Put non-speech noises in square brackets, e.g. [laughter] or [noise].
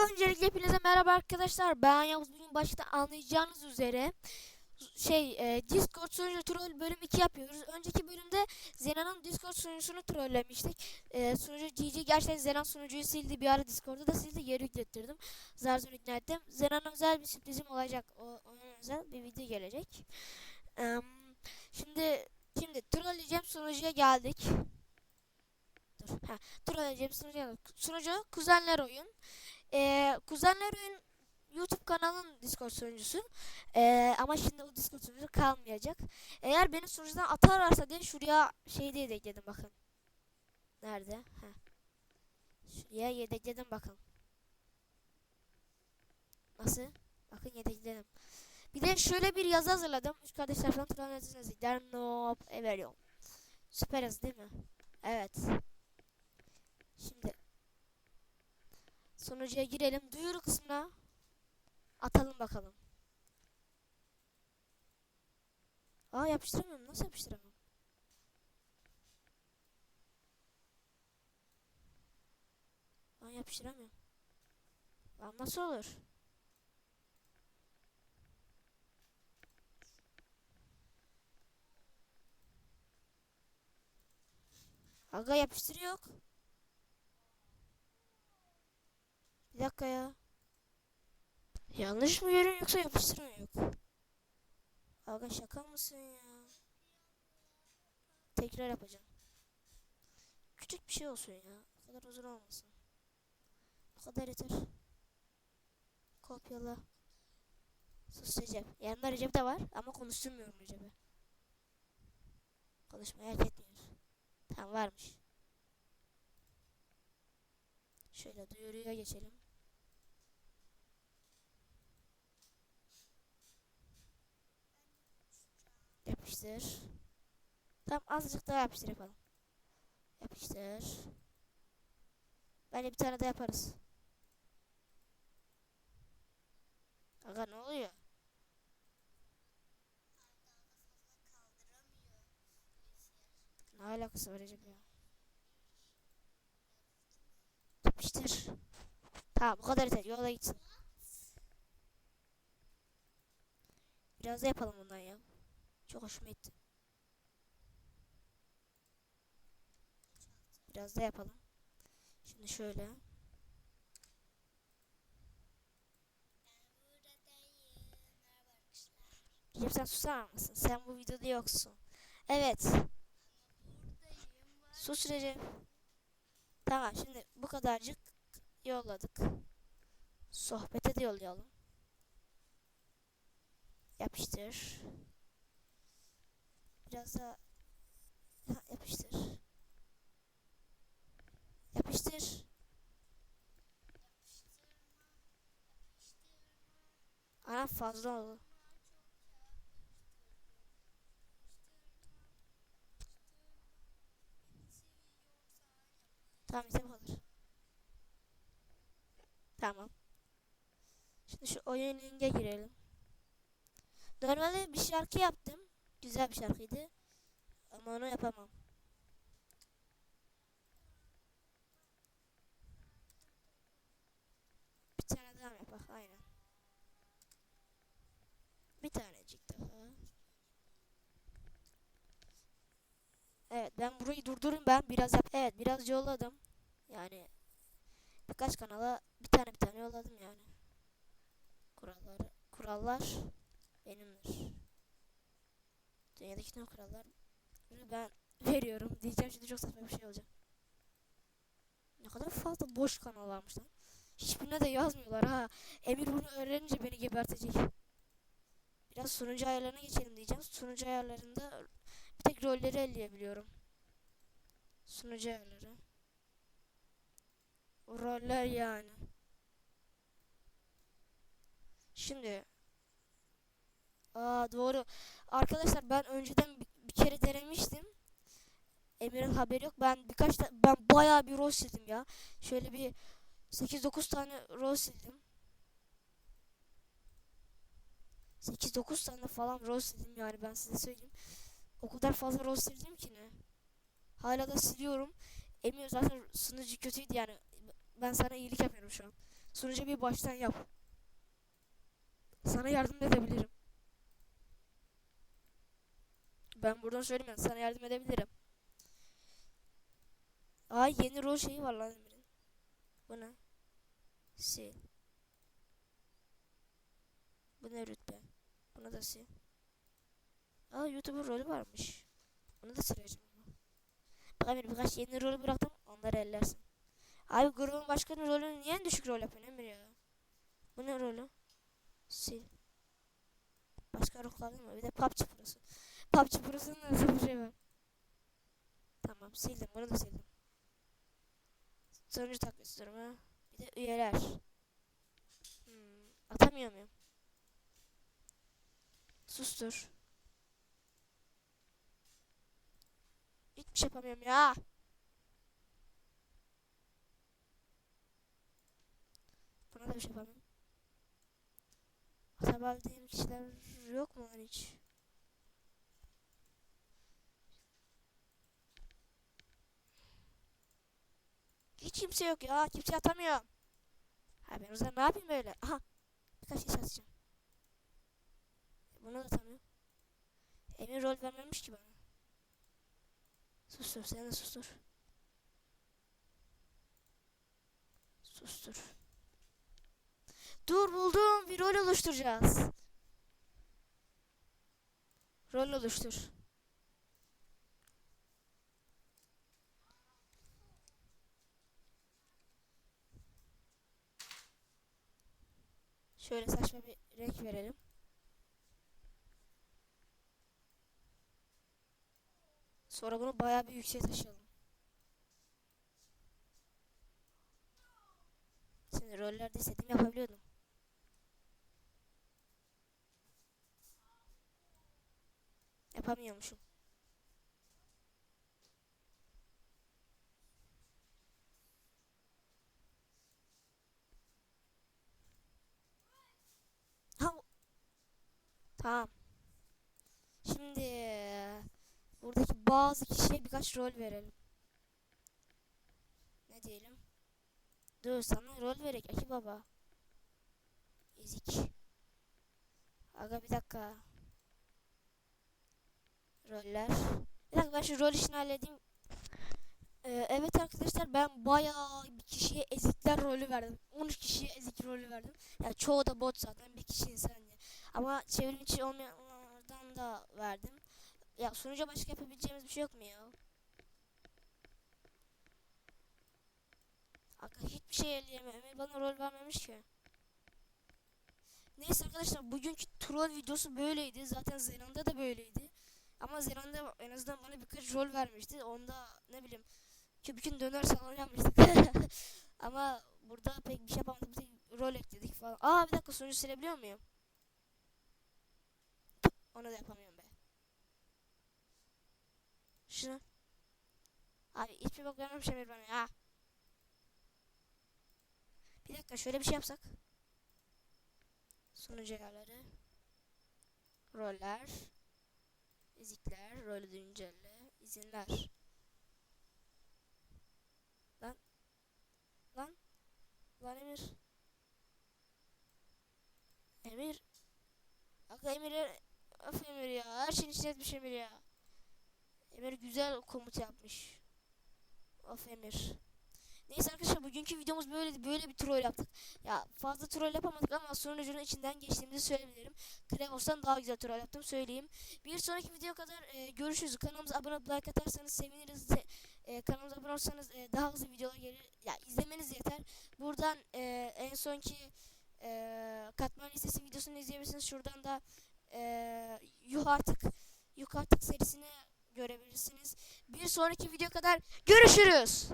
Öncelikle hepinize merhaba arkadaşlar. Ben Yavuz. Bugün başta anlayacağınız üzere şey e, Discord sunucu troll bölüm 2 yapıyoruz. Önceki bölümde Zena'nın Discord sunucusunu trollemiştik. E, sunucu GG gerçekten Zena sunucuyu sildi. Bir ara Discord'da da sildi. Geri yüklettirdim. Zar zor ikna ettim. Zena'nın özel bir sürprizim olacak. O, onun özel bir video gelecek. Em, şimdi şimdi trolleyeceğim sunucuya geldik. Dur. Ha, trolleyeceğim sunucuya geldik. Sunucu Kuzenler Oyun. Ee, Kuzenler Oyun YouTube kanalının Discord sunucusu. Ee, ama şimdi o Discord sunucusu kalmayacak. Eğer beni sunucudan atarlarsa diye şuraya şey diye ekledim bakın. Nerede? Ha. Şuraya yedekledim bakın. Nasıl? Bakın yedekledim. Bir de şöyle bir yazı hazırladım. Üç kardeşler falan troll yazısınız. Der no everyone. Süper yazı değil mi? Evet. Şimdi Sunucuya girelim. Duyuru kısmına atalım bakalım. Aa yapıştıramıyorum. Nasıl yapıştıramam? Aa yapıştıramıyorum. Lan nasıl olur? Aga yapıştır yok. Bir dakika ya. Yanlış mı görüyorum yoksa yapıştırma yok. Aga şaka mısın ya? Tekrar yapacağım. Küçük bir şey olsun ya. O kadar uzun olmasın. Bu kadar yeter. Kopyala. Sus Recep. Yanında Recep de var ama konuşturmuyorum Recep'e. Konuşmayı hak etmiyor. Tamam varmış. Şöyle duyuruya geçelim. Yapıştır. Tamam azıcık daha yapıştır yapalım. Yapıştır. Bence bir tane de yaparız. Aga ne oluyor? Ne alakası var acaba ya? Yapıştır. Tamam bu kadar yeter. Yola gitsin. Biraz da yapalım bundan ya. Çok hoşuma gitti. Biraz da yapalım. Şimdi şöyle. Recep sen susar mısın? Sen bu videoda yoksun. Evet. Sus Recep. Tamam şimdi bu kadarcık yolladık. Sohbete de yollayalım. Yapıştır. Biraz da Ha, yapıştır. Yapıştır. Ana fazla oldu. Tamam bize kadar. Tamam. Şimdi şu oyun linke girelim. Normalde bir şarkı yaptım. Güzel bir şarkıydı. Ama onu yapamam. Bir tane daha yapak? Aynen. Bir tanecik daha. Evet ben burayı durdurayım ben biraz yap. Evet biraz yolladım. Yani birkaç kanala bir tane bir tane yolladım yani. Kuralları kurallar benimdir. Dünyadaki tüm kurallar ben veriyorum diyeceğim şimdi çok saçma bir şey olacak. Ne kadar fazla boş kanal varmış lan. Hiçbirine de yazmıyorlar ha. Emir bunu öğrenince beni gebertecek. Biraz sunucu ayarlarına geçelim diyeceğim. Sunucu ayarlarında bir tek rolleri elleyebiliyorum. Sunucu ayarları. O roller yani. Şimdi Aa doğru. Arkadaşlar ben önceden bir, kere denemiştim. Emir'in haberi yok. Ben birkaç ben bayağı bir rol sildim ya. Şöyle bir 8-9 tane rol sildim. 8-9 tane falan rol sildim yani ben size söyleyeyim. O kadar fazla rol sildim ki ne. Hala da siliyorum. Emir zaten sunucu kötüydü yani. Ben sana iyilik yapıyorum şu an. Sunucu bir baştan yap. Sana yardım edebilirim. Ben buradan söyleyeyim sana yardım edebilirim. Ay yeni rol şeyi var lan Emir'in. Bu ne? Sil. Bu ne rütbe? Bunu da sil. Aa YouTuber rolü varmış. Bunu da sileceğim. Bak Emir birkaç yeni rolü bıraktım. Onları ellersin. Abi grubun başkanı rolünü niye en düşük rol yapıyorsun Emir ya? Bu ne rolü? Sil. Başka rol kaldı mı? Bir de PUBG Pro'su. PUBG Pro'sunun nasıl bir şey var? Tamam sildim bunu da sildim. Sonucu takip istiyorum ha. Bir de üyeler. Hmm, atamıyor muyum? Sustur. Hiçbir şey yapamıyorum ya. Buna da bir şey yapamıyorum. Atabildiğim kişiler yok mu hiç? Hiç kimse yok ya. Kimse atamıyor. Ha ben o zaman ne yapayım böyle? Aha. Birkaç kişi atacağım. Bunu da atamıyorum. Emin rol vermemiş ki bana. Sustur sen de sustur. Sustur. Dur buldum bir rol oluşturacağız. Rol oluştur. Şöyle saçma bir renk verelim. Sonra bunu bayağı bir yükseğe taşıyalım. Şimdi rollerde istediğimi yapabiliyordum. Yapamıyormuşum. Ha, bu- Tamam. Şimdi buradaki bazı kişiye birkaç rol verelim. Ne diyelim? Dur sana rol verek Aki baba. Ezik. Aga bir dakika. Roller. Bir dakika ben şu rol işini halledeyim. Ee, evet arkadaşlar ben bayağı bir kişiye ezikler rolü verdim. 13 kişiye ezik rolü verdim. Yani çoğu da bot zaten bir kişi insan. Ama çevrim içi olmayanlardan da verdim. Ya sunuca başka yapabileceğimiz bir şey yok mu ya? Aga hiçbir şey elleyemem. Emir bana rol vermemiş ki. Neyse arkadaşlar bugünkü troll videosu böyleydi. Zaten Zeran'da da böyleydi. Ama Zeran'da en azından bana birkaç rol vermişti. Onda ne bileyim kübükün döner salonu yapmıştık. [laughs] Ama burada pek bir şey yapamadık. Bir rol ekledik falan. Aa bir dakika sonucu silebiliyor muyum? Onu da yapamıyorum be. Şunu. Abi hiçbir bak vermemiş Emir bana ya. Bir dakika şöyle bir şey yapsak. Sunucu ayarları. Roller. Ezikler. Rolü güncelle. izinler. Lan. Lan. Lan Emir. Emir. Aga Emir. Of Emir ya. Her şeyin içine etmiş Emir ya. Emir güzel komut yapmış. Of Emir. Neyse arkadaşlar bugünkü videomuz böyleydi. Böyle bir troll yaptık. Ya fazla troll yapamadık ama sonucunun içinden geçtiğimizi söyleyebilirim. Krevos'tan daha güzel troll yaptım söyleyeyim. Bir sonraki video kadar e, görüşürüz. Kanalımıza abone olup like atarsanız seviniriz. E, kanalımıza abone olursanız e, daha hızlı videolar gelir. Ya izlemeniz yeter. Buradan e, en sonki e, katman listesi videosunu izleyebilirsiniz. Şuradan da e, yuh artık yuh artık serisini görebilirsiniz. Bir sonraki video kadar görüşürüz.